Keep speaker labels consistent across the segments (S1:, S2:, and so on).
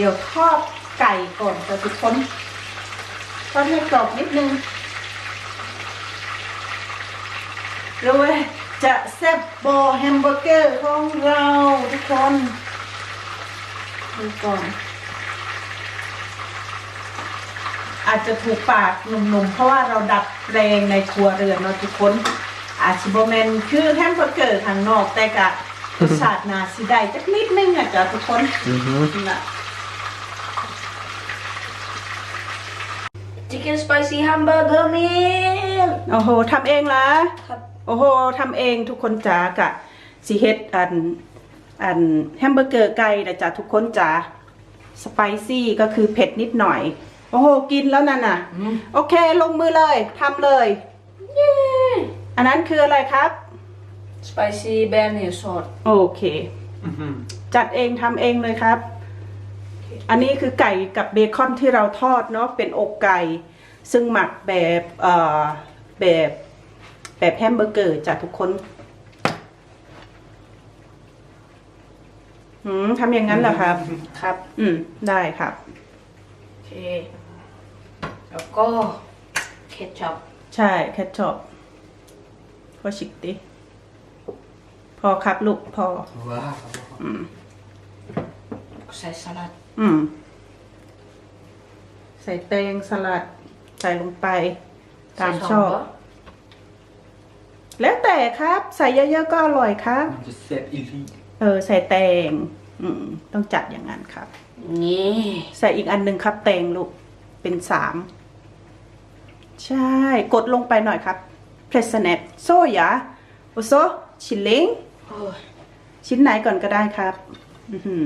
S1: เดี๋ยวทอดไก่ก่อนค่ะทุกคนทอดให้กรอบนิดนึงรู้ไหมจะแซ่บโบแฮมเบอร์เกอร์ของเราทุกคนดูก่อนอาจจะถูกปากหนุ่มๆ เพราะว่าเราดัดแปลงในครัวเรือนเนาะทุกคน อาจจะโบแมนคือแฮมเบอร์เกอร์ข้างนอกแต่กะศาสตร์นาสิได้จักนิดนึงอะจ้ะทุกคน
S2: อือฮึ
S1: น่ะ
S3: Chicken spicy hamburger meal
S1: โอ้โหทำเองละ
S3: ครับ
S1: โอ้โหทำเองทุกคนจ๋ากะสีเฮ็ดอันอันแฮมเบอร์เกอร์ไก่นะจ๊ะทุกคนจ๋าสไปซี่ก็คือเผ็ดนิดหน่อย โอ้โห กินแล้วนั่นน่ะ โอเคลงมือเลยทำเลย
S3: เย้
S1: อันนั้นคืออะไรครับ
S3: spicy bearnaise sauce
S1: โอเค จัดเองทำเองเลยครับ อันนี้คือไก่กับเบคอนที่เราทอดเนาะเป็นอกไก่ ซึ่งหมักแบบเอ่อแบบแบบแฮมเบอร์เกอร์จ้ะทุกคนหืมทำอย่างนั้นเหรอครับ
S3: ครับ
S1: อืม ได้ครับ
S3: โอเค แล้วก็เคชัพ
S1: ใช่แคชชอปพอชิกดิพอครับลูกพอ
S2: ว้าว
S1: อืม
S3: ใส่สลัด
S1: อืม ใส่แตงสลัด ใส่ลงไป ตามชอบ แล้วแต่ครับ ใส่เยอะๆก็อร่อยครับ
S2: มันจะเสร็จอีกที
S1: เออ ใส่แตง อืม ต้องจัดอย่างนั้นครับ
S3: นี่
S1: ใส่อีกอันหนึ่งครับ แตงลูก เป็นสาม ใช่ กดลงไปหน่อยครับ เพรสเนตโซยาโอโซชิลลิง
S3: โอ้ย
S1: ชิ้นไหนก่อนก็ได้ครับ อือหือ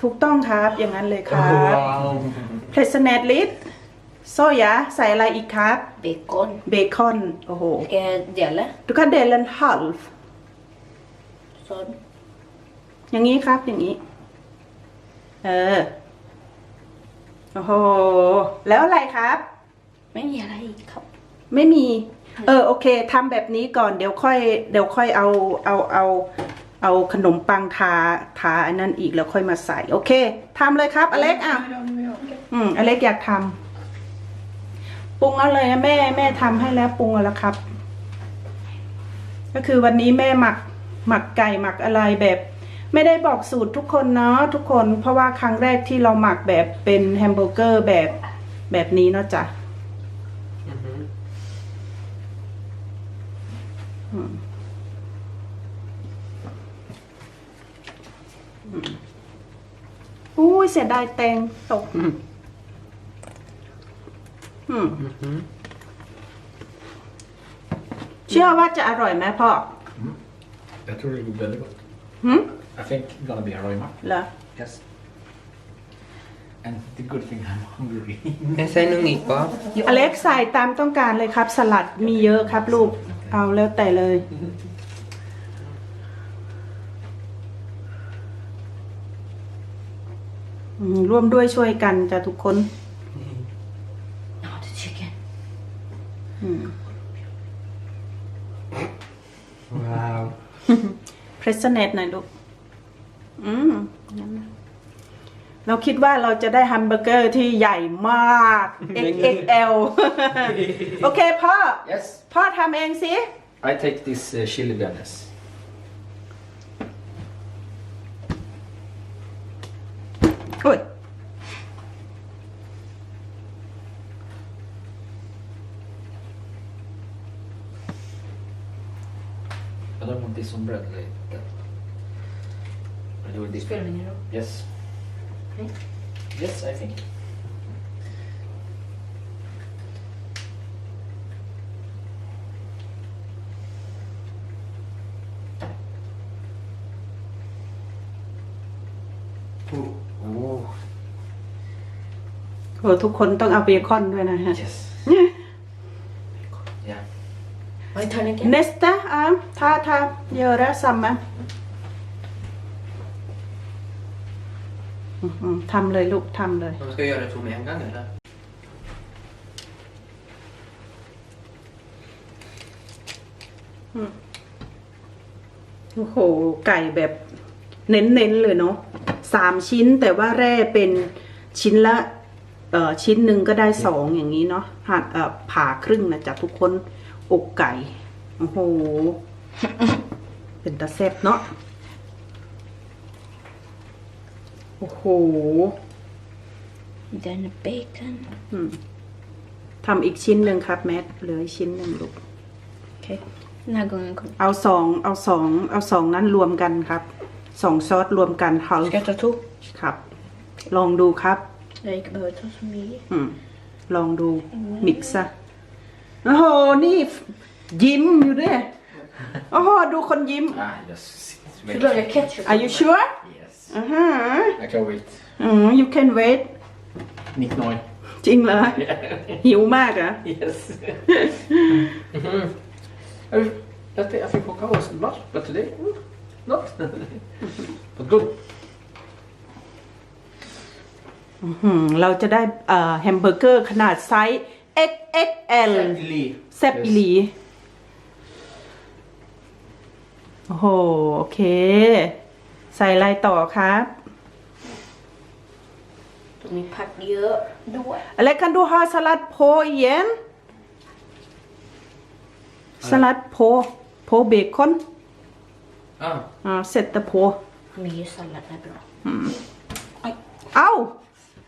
S1: ถูกต้องครับ อย่างนั้นเลยครับ
S2: ว้าว
S1: เพรสเนตลิสโซยาใส่อะไรอีกครับ
S3: เบคอน
S1: เบคอน โอ้โห
S3: แกเดี๋ยวละ
S1: Du kan dela en halv
S3: ซอน
S1: อย่างนี้ครับอย่างนี้ เออ โอ้โห แล้วอะไรครับ
S3: ไม่มีอะไรอีกครับ
S1: ไม่มี เออ โอเคทำแบบนี้ก่อน เดี๋ยวค่อย เดี๋ยวค่อยเอา เอา เอา เอาขนมปังทาทาอันนั้นอีกแล้วค่อยมาใส่ โอเคทำเลยครับ อเล็กอะอืมอเล็กอยากทำปรุงเอาเลยนะแม่แม่ทำให้แล้วปรุงแล้วครับ ก็คือวันนี้แม่หมักหมักไก่หมักอะไรแบบ ไม่ได้บอกสูตรทุกคนเนาะทุกคน เพราะว่าครั้งแรกที่เราหมักแบบเป็นแฮมเบอร์เกอร์แบบแบบนี้เนาะจ้ะอุ้ ยเสียดายแตงตก อืมเชื่อว่าจะอร่อยไหมพ่อ
S2: Jag tror det går väldigt gott.
S1: หืม
S2: I think it's gonna be Haroima.
S1: เหรอ
S2: Yes. And the good thing I'm hungry.
S4: ไม่ใส่นึ่งอีกปะ
S1: อเล็กใส่ตามต้องการเลยครับ สลัดมีเยอะครับลูก เอาแล้วแต่เลย อืมร่วมด้วยช่วยกันจ้ะทุกคน
S3: Now the chicken.
S1: อืม
S4: ว้าว
S1: เพรสเนตหน่อยลูก อืมงั้นนะเราคิดว่าเราจะได้แฮมเบอร์เกอร์ที่ใหญ่มาก XXL โอเคพ่อ
S2: Yes.
S1: พ่อทำเองสิ
S2: I take this uh, chili bearnaise.
S1: อุ้ย
S2: I don't want this on bread like that. I do it this way.
S3: Spelar det ingen roll?
S2: Yes.
S3: Nej.
S2: Yes, I think. Oh,
S1: โหทุกคนต้องเอาเบคอนด้วยนะฮะ
S2: yes. Yeah.
S3: Vad är tallriken?
S1: Nästa, ja, ta, ta, göra samma อืมๆทำเลยลูกทำเลย
S4: Man ska göra det två med en gång eller?
S1: โอ้โห ไก่แบบเน้นๆเลยเนาะสามชิ้นแต่ว่าแร่เป็นชิ้นละ เอ่อชิ้นหนึ่งก็ได้สองอย่างนี้เนาะหั่นเอ่อผ่าครึ่งนะจ๊ะทุกคนอกไก่ โอ้โห เป็นตาแซ่บเนาะ โอ้โห
S3: Den är bacon.
S1: อืมทำอีกชิ้นหนึ่งครับ แมทเหลืออีกชิ้นหนึ่งลูก โอเค
S3: Den här gången kommer
S1: เอาสองเอาสองเอาสองนั้นรวมกันครับสองซอสรวมกันฮัล
S3: Ska jag ta två?
S1: ครับ ลองดูครับ
S3: Jag gick behöver ta så mycket.
S1: อืม ลองดูมิกซ์อะโอ้โห นี่ ยิ้มอยู่ด้วยโอ้โหดูคนยิ้ม
S2: Ah, yes. It's
S3: Så
S2: very
S3: behöver jag ketchup.
S1: Are you sure
S2: Yes.
S1: อือฮะ
S2: I can wait.
S1: อืม you can wait
S2: นิดหน่อย
S1: จริงเหรอ หิวมากเหรอะ
S2: Yes. mm I think I think Håkan was much, but today mm, not. but good.
S1: อืมเราจะได้เอ่อแฮมเบอร์เกอร์ขนาดไซส์ XXL แซบอีหลี โอ้โห โอเค ใส่อะไรต่อครับ
S3: De är pack gör då.
S1: อะไร kan du ha sallad på igen สลัดโพ โพเบคอน
S2: Ah.
S1: อ่าเสร็จแต่โพ
S3: Mer sallad är bra.
S1: เอ้า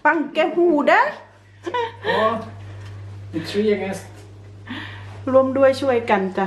S1: ปังแกหูดะ
S2: Oh, the three against.
S1: รวมด้วยช่วยกันจ้ะ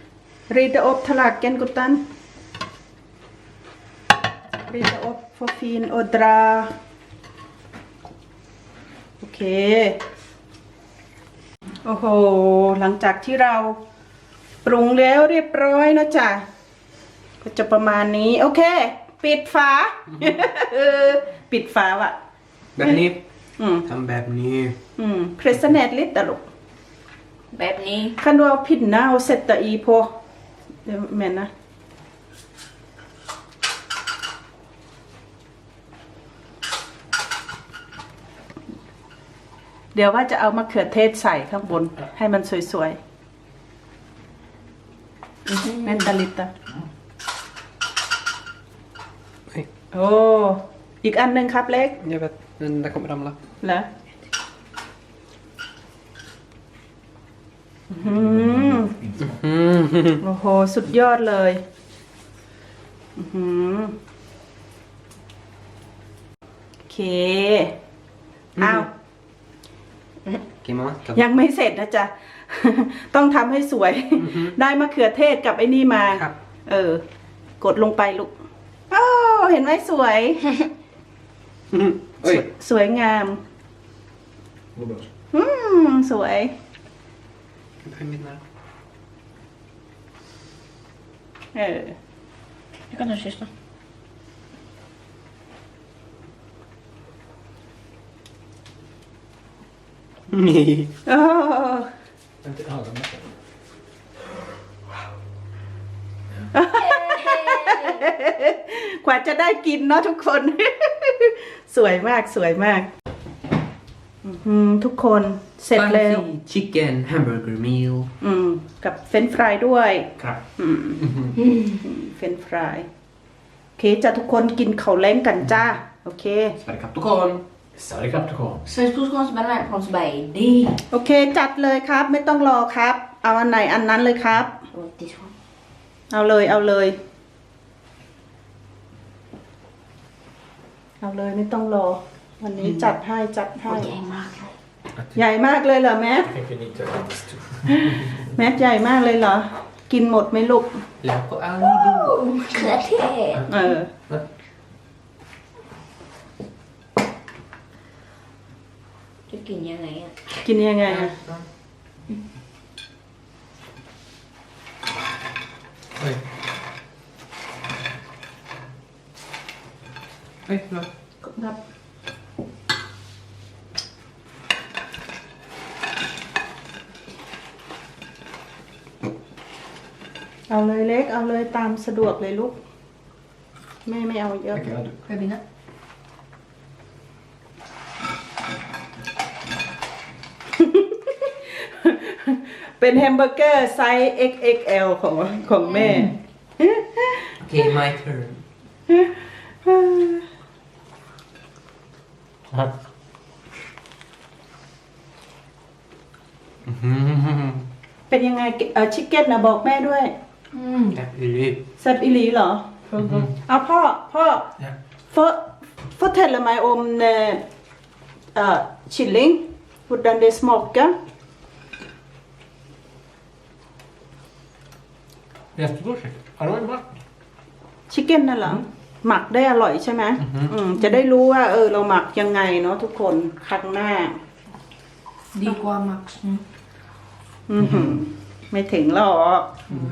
S1: หรอรีดอบทลากแกนกุตันรีดอบฟอฟีนโอดราโอเคโอ้โห หลังจากที่เราปรุงแล้วเรียบร้อยนะจ๊ะ ก็จะประมาณนี้ โอเค ปิดฝาเออปิดฝาว่ะ
S4: แบบนี้
S1: อืม
S4: ทำแบบนี้
S1: อืมเพรสเนตลิตตลก
S3: แบบนี้
S1: คันว่าผิดนะเอาเสร็จตะอีพอ เดี๋ยวแม่นนะเดี๋ยวว่าจะเอามะเขือเทศใส่ข้างบน ให้มันสวยๆแม่นตาลิตตะ
S4: เฮ้ย
S1: โอ้อีกอันหนึ่งครับเล็ก
S4: Jag vet, men det kommer ramla.
S1: เหรออื้อหือ
S4: Mm.
S1: โอ้โห สุดยอดเลยอื้อหือโอเค อ้าว
S4: Okej mamma, ta
S1: ยังไม่เสร็จนะจ๊ะ ต้องทำให้สวยได้มะเขือเทศกับไอ้นี่มา
S4: ครับ
S1: เออ กดลงไปลูกอ้าวเห็นไหมสวยสวย
S4: Oj!
S1: สวยงาม อืม สวย
S4: För mitt nära.
S1: เออ
S3: Jag kan ta sista.
S1: โอ้
S2: Inte öronmätt.
S1: กว่าจะได้กินเนาะทุกคน สวยมากสวยมาก อื้อหือทุกคนเสร็จแล้ว
S4: Spicy chicken hamburger meal.
S1: อืม กับเฟรนช์ฟรายด้วย
S4: Crap.
S1: อืมเฟรนช์ฟราย โอเคจ้ะทุกคนกินข้าวแล้งกันจ้า โอเค
S4: Sverigekaptokon.
S2: Sarikaptokon.
S3: Svensk postkonst med närkonstberg. Det
S1: โอเค จัดเลยครับ ไม่ต้องรอครับ เอาอันไหนอันนั้นเลยครับ
S3: och this one.
S1: เอาเลย เอาเลย เอาเลยไม่ต้องรอ วันนี้จัดให้จัดให้
S3: Okej, Mark.
S1: ใหญ่มากเลยเหรอแมท
S2: I think we need to add this too.
S1: แมทใหญ่มากเลยเหรอ กินหมดไหมลูก
S4: Lök och allido.
S3: Klättre.
S1: เออ
S3: Tycker jag nej.
S1: กินยังไงอะ
S4: Oj. Oj, förlåt.
S1: ครับ เอาเลยเล็ก เอาเลยตามสะดวกเลยลูกแม่ไม่เอาเยอะ
S2: Okej, ja, du.
S3: Får jag vinna?
S1: เป็นแฮมเบอร์เกอร์ไซส์ XXL ของของแม่
S4: Okej, my turn. Mm.
S1: เป็นยังไงเออชิคเก้นนะบอกแม่ด้วย
S3: Mm.
S4: Absolut.
S1: แซ่บอีหลีเหรอเอาพ่อพ่อ
S2: Ja.
S1: For, fortell meg om eh, eh, kylling. Hvordan det smaker.
S2: Jättegod chicken. Har du en mat?
S1: ชิคเก้นน่ะเหรอหมักได้อร่อยใช่ไหมอืมจะได้รู้ว่าเออเราหมักยังไงเนาะทุกคนครั้งหน้า
S3: Det är kvar Max. Mm.
S1: อือหือไม่ถึงหรอกเออ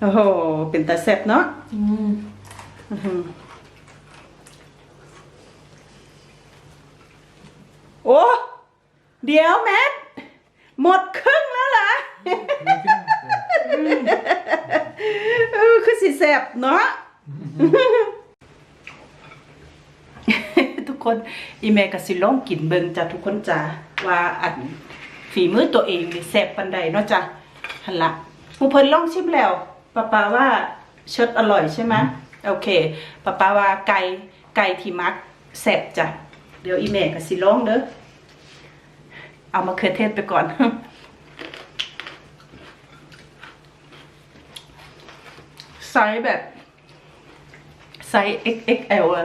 S1: โอ้โห เป็นตาแซ่บเนาะ
S3: Mm.
S1: อื้อหือโอ้ เดี๋ยวแมทหมดครึ่งแล้วเหรอเออคือสิแสบเนาะทุกคน อีเมกับสิลองกินเบิงจ้ะทุกคนจ้ะว่าอันฝีมือตัวเองนี่แสบปันใดเนาะจ้ะหันละ หมูเพิ่นลองชิมแล้วป้าปาว่าเชิดอร่อยใช่ไหมโอเคป้าปาว่าไก่ไก่ที่มักแสบจ้ะเดี๋ยวอีเมกับสิลองเด้อเอามาเขือเทศไปก่อนไซส์แบบไซส์ XXL อะ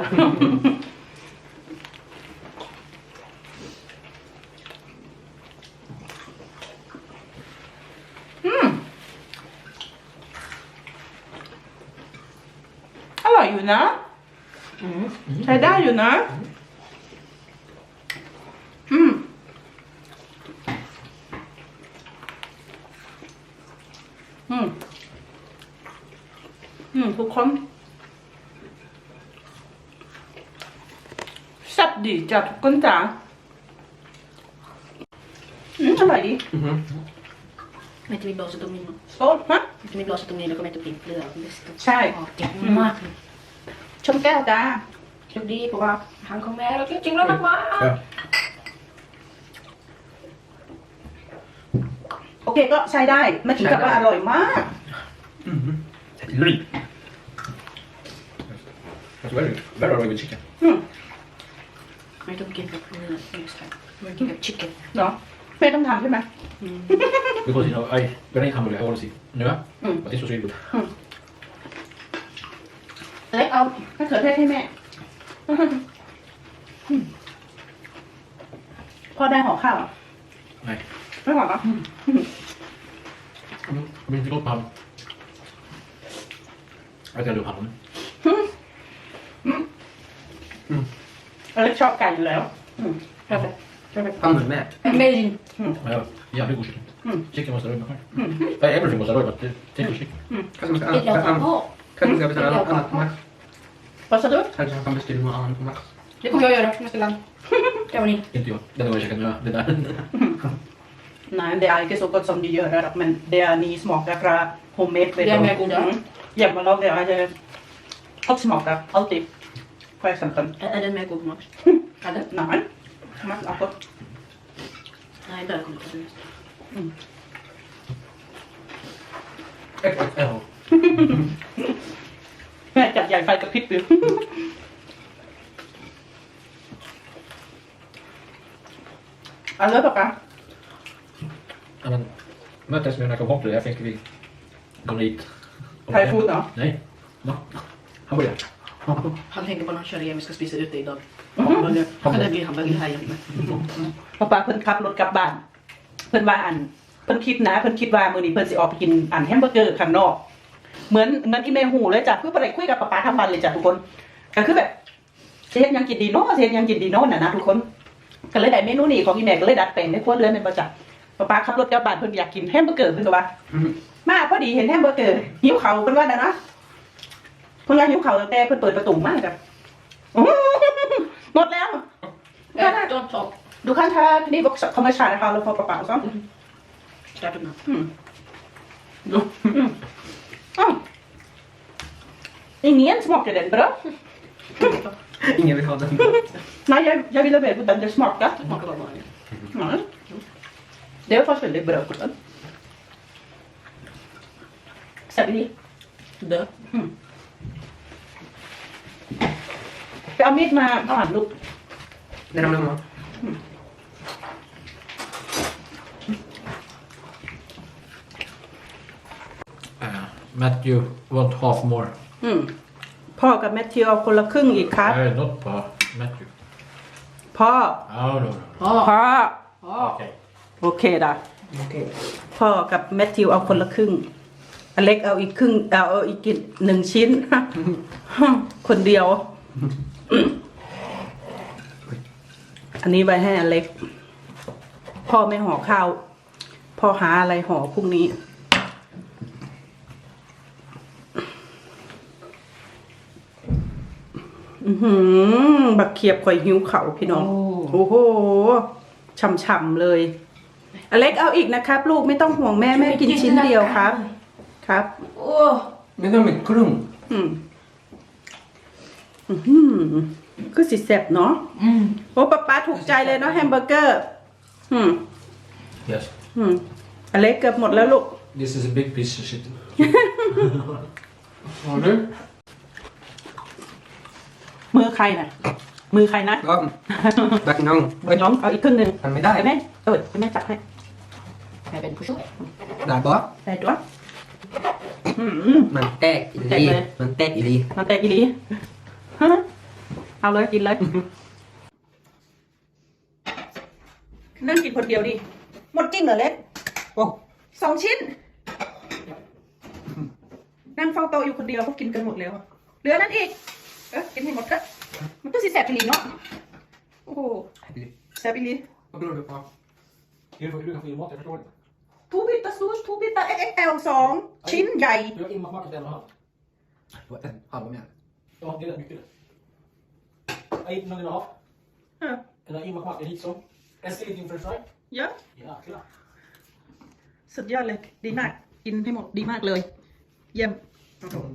S1: อยู่นะใช้ได้อยู่นะ อืมอืมอืมทุกคนสับดีจ้ะทุกคนจ้ะอืมอร่อยดี
S3: Met de witbal zit
S1: ook niet. Zo, hè?
S3: Met de witbal zit ook niet, dan kan met de pliek
S1: kleur. Dat is toch-
S3: Ja. Oh, kijk, makkelijk.
S1: ชมแก้วจ้า
S3: Slog dit på vad han kom med och jag tinglar med
S1: โอเคก็ใช้ได้ไม่ถึงกับว่าอร่อยมาก
S2: Ly. That's very, very good chicken.
S1: อืม
S3: I don't give up next time. I give up chicken.
S1: เนาะแม่ต้องทำใช่ไหม
S2: Because you know, I when I come here, I always see no,
S1: Mm.
S2: but this was really good.
S1: เล็กเอามะเขือเทศให้แม่อืมพ่อได้ห่อข้าวเหรอ
S2: Nej,
S1: ไม่ห่อเหรอ
S2: mm. men vi går på hamn. Jag kan du hamn.
S1: เล็กชอบไก่อยู่แล้วอืมใช่ไหมใช่ไหม
S4: ทำเหมือนแม่
S3: Amazing.
S2: Men jag, jävligt god chicken.
S1: Mm.
S2: Chicken måste röra med Nej, everything måste röra med take your chicken.
S4: Kanske man ska,
S3: Det är
S4: an,
S3: på.
S4: kanske man ska beställa något annat på Max.
S1: พอสะดุด
S4: Kanske man kan beställa något annat på Max.
S3: Det kommer jag göra nästa gång. Det var ni.
S2: Inte jag. Den gången jag käkade med det där.
S1: Nej, det är inte så gott som de gör här, men det är ni smakar från homemade. vet
S3: Det är
S1: du.
S3: mer goda.
S1: Mm. Hemmalag, det är det. Och smakar, alltid. För exempel.
S3: Är är den mer god Max? Eller?
S1: Nej. Max akut.
S3: Nej, där kommer inte den.
S2: XXL.
S1: แม่จัดใหญ่ไฟกระพริบอยู่เอาเลยปะปะ
S2: Ja, men möttes med när jag kom bort jag tänkte vi går dit.
S1: Thai food เหรอ
S2: Nej. Va? Hamburgare.
S3: Han tänker på när han kör igen, vi ska spisa ute idag.
S1: Mhm.
S3: Hamburgare. Eller blir hamburgare här igen.
S1: ปะปะเพิ่นขับรถกลับบ้าน เพิ่นว่าอัน เพิ่นคิดนะ เพิ่นคิดว่ามื้อนี้เพิ่นสิออกไปกินอันแฮมเบอร์เกอร์ข้างนอก เหมือนเหมือนอีเมลหูเลยจ้ะเพื่อไปคุยกับป๊าป๊าทั้งวันเลยจ้ะทุกคนก็คือแบบสิเฮ็ดหยังกินดีเนาะสิเฮ็ดหยังกินดีเนาะน่ะนะทุกคนก็เลยได้เมนูนี้ของอีแม่ก็เลยดัดแปลงในครัวเรือนเป็นประจำป๊าป๊าขับรถกลับบ้านเพิ่นอยากกินแฮมเบอร์เกอร์เพิ่นก็ว่ามาพอดีเห็นแฮมเบอร์เกอร์หิวเขาวเพิ่นว่าน่ะนะเพิ่นว่าหิวเขาวตั้งแต่เพิ่นเปิดประตูมาจ้ะอื้อหมดแล้ว
S3: Äh, don't talk.
S1: Du kan ta kniv också. Kommer skära halv på pappa också.
S3: Start upp nu.
S1: Mm. Mm. Mm. Ingen smakade den bra.
S4: Ingen vill ha den.
S1: Nej, jag, jag ville veta hur den smakade.
S3: Det smakar bara vanligt.
S1: Mm. Det var faktiskt väldigt bra på den. Sabini.
S3: Dö.
S1: ไปเอามีดมาเอาหันลูก
S4: Det ramlar om.
S2: Matthew want half more.
S1: อืมพ่อกับแมทธิวเอาคนละครึ่งอีกครับ
S2: Nej, not pa. Matthew.
S1: พ่อ
S2: Oh, no, no.
S3: พ่อ
S1: พ่อ
S3: พ่อ
S2: Okej.
S1: โอเคดะ
S4: Okej.
S1: พ่อกับแมทธิวเอาคนละครึ่ง อเล็กเอาอีกครึ่ง เอาเอาอีกกินหนึ่งชิ้น คนเดียว อันนี้ไว้ให้อเล็ก พ่อไม่ห่อข้าว พ่อหาอะไรห่อพรุ่งนี้ อือหือบักเขียบข่อยหิวเขาพี่น้อง โอ้โหช่ำๆเลย อเล็กเอาอีกนะครับ ลูกไม่ต้องห่วงแม่ แม่กินชิ้นเดียวครับ ครับ
S3: Åh!
S4: Men de är krum.
S1: อืมอื้อหือคือสิแซ่บเนาะ
S3: Mm.
S1: โอ้ป๊าป๊าถูกใจเลยเนาะแฮมเบอร์เกอร์ อืม
S2: Yes.
S1: อืมอเล็กเกือบหมดแล้วลูก
S2: This is a big piece of shit.
S4: Har du?
S1: มือใครน่ะ มือใครนะ
S4: Ja. Back in on.
S1: เดี๋ยวน้องเอาอีกครึ่งหนึ่ง
S4: Kan med
S1: ไปไหม
S4: dig?
S1: เออไปแม่จับให้
S3: Jag vet inte.
S4: Där bara.
S1: ได้ตัวอืม
S4: Man tät i
S1: Tät
S4: li.
S1: med.
S4: Man tät i li.
S1: มันแตกอีหลีฮะเอาเลยกินเลยนั่งกินคนเดียวดิหมดจริงเหรอเล็ก
S4: Oh.
S1: สองชิ้นนั่งเฝ้าโต๊ะอยู่คนเดียวเขากินกันหมดแล้วเหลือนั่นอีกเออกิน ให้หมดก็มันต้องสิแสบไปหลีเนาะโอ้โหแสบไปหลี
S2: Beroerde pa. Hier voor u nog je mat en verstoord.
S1: ทูบิตาซูสทูบิตาเอ็กเอลสองชิ้นใหญ่
S2: Je hebt iemand makkelijk tegen me
S4: gehad. Wat een halve
S2: meer. Dan mag dit dat niet kunnen. Eén nog in de half.
S1: อะ
S2: En dan iemand makkelijk niet zo. En stil ik in fresh right?
S1: เยอะ
S2: Ja, klaar.
S1: สุดยอดเลย ดีมาก กินให้หมด ดีมากเลย เยี่ยม
S2: Mm.